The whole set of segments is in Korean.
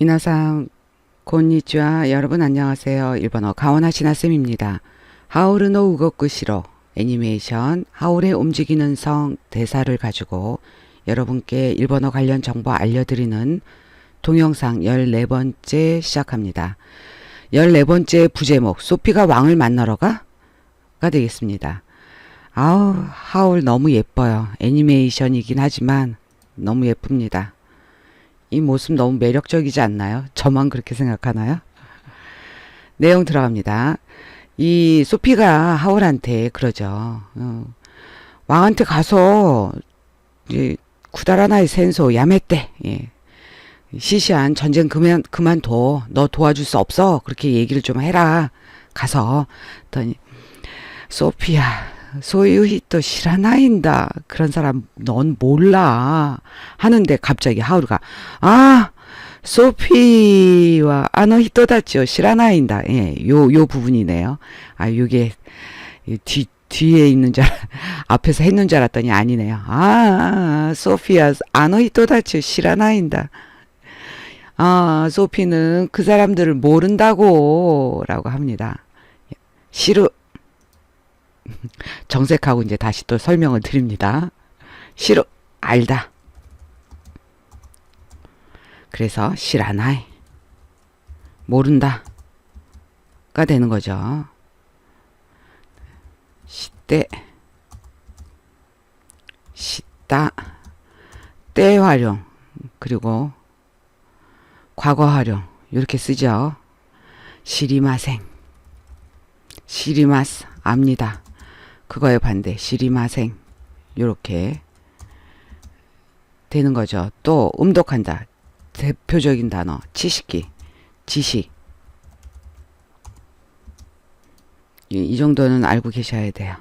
미나상 곤니치와 여러분 안녕하세요. 일본어 가오나 시나 쌤입니다. 하울노 우거쿠시로 애니메이션 하울의 움직이는 성 대사를 가지고 여러분께 일본어 관련 정보 알려드리는 동영상 14번째 시작합니다. 14번째 부제목 소피가 왕을 만나러 가? 가 되겠습니다. 아우 하울 너무 예뻐요. 애니메이션이긴 하지만 너무 예쁩니다. 이 모습 너무 매력적이지 않나요? 저만 그렇게 생각하나요? 내용 들어갑니다. 이 소피가 하울한테 그러죠. 어, 왕한테 가서 이제 구다라나의 센소 야메떼 예. 시시한 전쟁 그만 그만둬. 너 도와줄 수 없어. 그렇게 얘기를 좀 해라. 가서 더니 소피야 소유히또 시라나인다. 그런 사람 넌 몰라. 하는데 갑자기 하울가 아 소피와 아노 히토다치오 시라나인다. 예, 요 요 부분이네요. 아 요게 뒤 뒤에 있는 줄 알- 앞에서 했는 줄 알았더니 아니네요. 아, 소피아 아노 히토다치오 시라나인다. 아, 소피는 그 사람들을 모른다고 라고 합니다. 시루 정색하고 이제 다시 또 설명을 드립니다. 시루 알다. 그래서 시라나이 모른다 가 되는 거죠. 시대 시다 때 활용 그리고 과거 활용 이렇게 쓰죠. 시리마생 시리마스 압니다. 그거의 반대 시리마생 요렇게 되는 거죠. 또 음독한다. 대표적인 단어 지식기 지식 이, 이 정도는 알고 계셔야 돼요.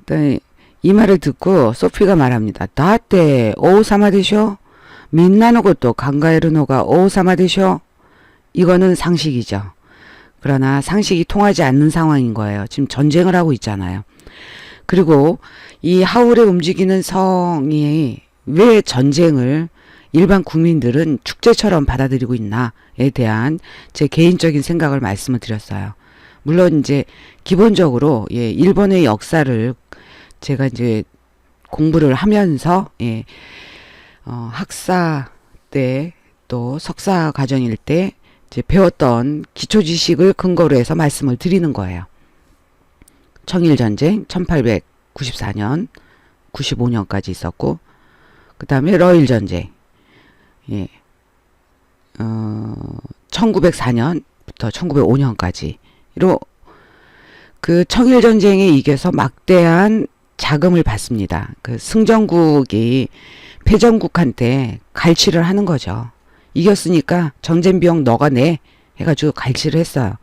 일단 이 말을 듣고 소피가 말합니다. 나때 오사마 되쇼? 민나노 것도 강가에르노가 오사마 되쇼? 이거는 상식이죠. 그러나 상식이 통하지 않는 상황인 거예요. 지금 전쟁을 하고 있잖아요. 그리고 이 하울의 움직이는 성이 왜 전쟁을 일반 국민들은 축제처럼 받아들이고 있나에 대한 제 개인적인 생각을 말씀을 드렸어요. 물론 이제 기본적으로 예, 일본의 역사를 제가 이제 공부를 하면서 예, 어, 학사 때 또 석사 과정일 때 이제 배웠던 기초 지식을 근거로 해서 말씀을 드리는 거예요. 청일 전쟁 1894년 95년까지 있었고 그 다음에 러일 전쟁 예. 어 1904년부터 1905년까지로 그 청일 전쟁에 이겨서 막대한 자금을 받습니다. 그 승전국이 패전국한테 갈취를 하는 거죠. 이겼으니까 전쟁 비용 너가 내 해가지고 갈취를 했어요.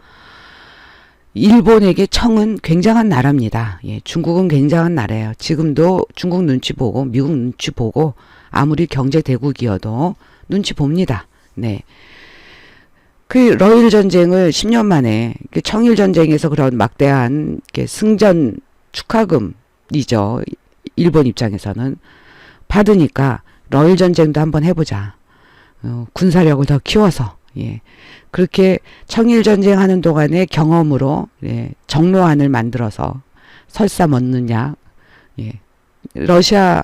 일본에게 청은 굉장한 나라입니다. 예, 중국은 굉장한 나라예요. 지금도 중국 눈치 보고 미국 눈치 보고 아무리 경제 대국이어도 눈치 봅니다. 네. 그 러일 전쟁을 10년 만에 그 청일 전쟁에서 그런 막대한 승전 축하금이죠. 일본 입장에서는 받으니까 러일 전쟁도 한번 해보자. 어, 군사력을 더 키워서 예. 그렇게 청일 전쟁 하는 동안의 경험으로 예, 정로안을 만들어서 설사 먹느냐 예. 러시아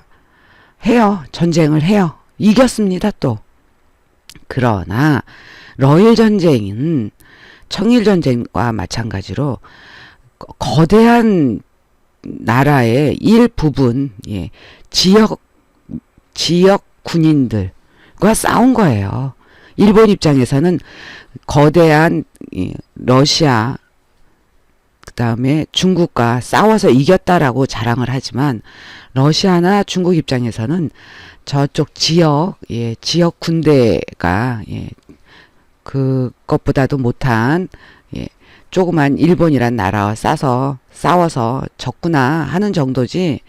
해요 전쟁을 해요 이겼습니다 또 그러나 러일 전쟁은 청일 전쟁과 마찬가지로 거- 거대한 나라의 일부분 예, 지역 지역 군인들 과 싸운 거예요. 일본 입장에서는 거대한 이, 러시아 그다음에 중국과 싸워서 이겼다라고 자랑을 하지만 러시아나 중국 입장에서는 저쪽 지역 예, 지역 군대가 예, 그것보다도 못한 예, 조그만 일본이란 나라와 싸서 싸워서 졌구나 하는 정도지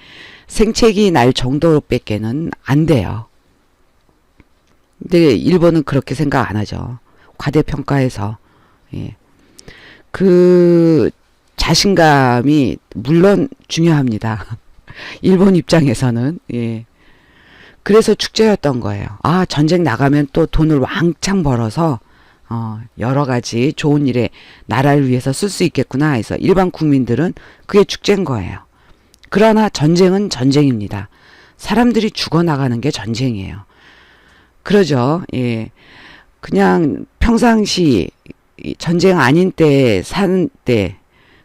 생채기 날 정도밖에는 안 돼요. 근데 일본은 그렇게 생각 안 하죠. 과대평가해서 예. 그 자신감이 물론 중요합니다. 일본 입장에서는 예. 그래서 축제였던 거예요. 아, 전쟁 나가면 또 돈을 왕창 벌어서 어, 여러 가지 좋은 일에 나라를 위해서 쓸 수 있겠구나 해서 일반 국민들은 그게 축제인 거예요. 그러나 전쟁은 전쟁입니다. 사람들이 죽어나가는 게 전쟁이에요. 그러죠. 예. 그냥 평상시 이 전쟁 아닌 때 사는 때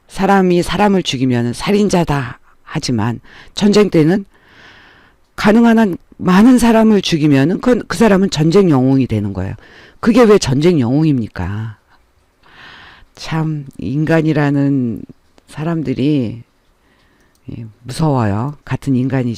사람이 사람을 죽이면 살인자다 하지만 전쟁 때는 가능한 한 많은 사람을 죽이면은 그, 그 사람은 전쟁 영웅이 되는 거예요. 그게 왜 전쟁 영웅입니까? 참 인간이라는 사람들이 예, 무서워요. 같은 인간이지만.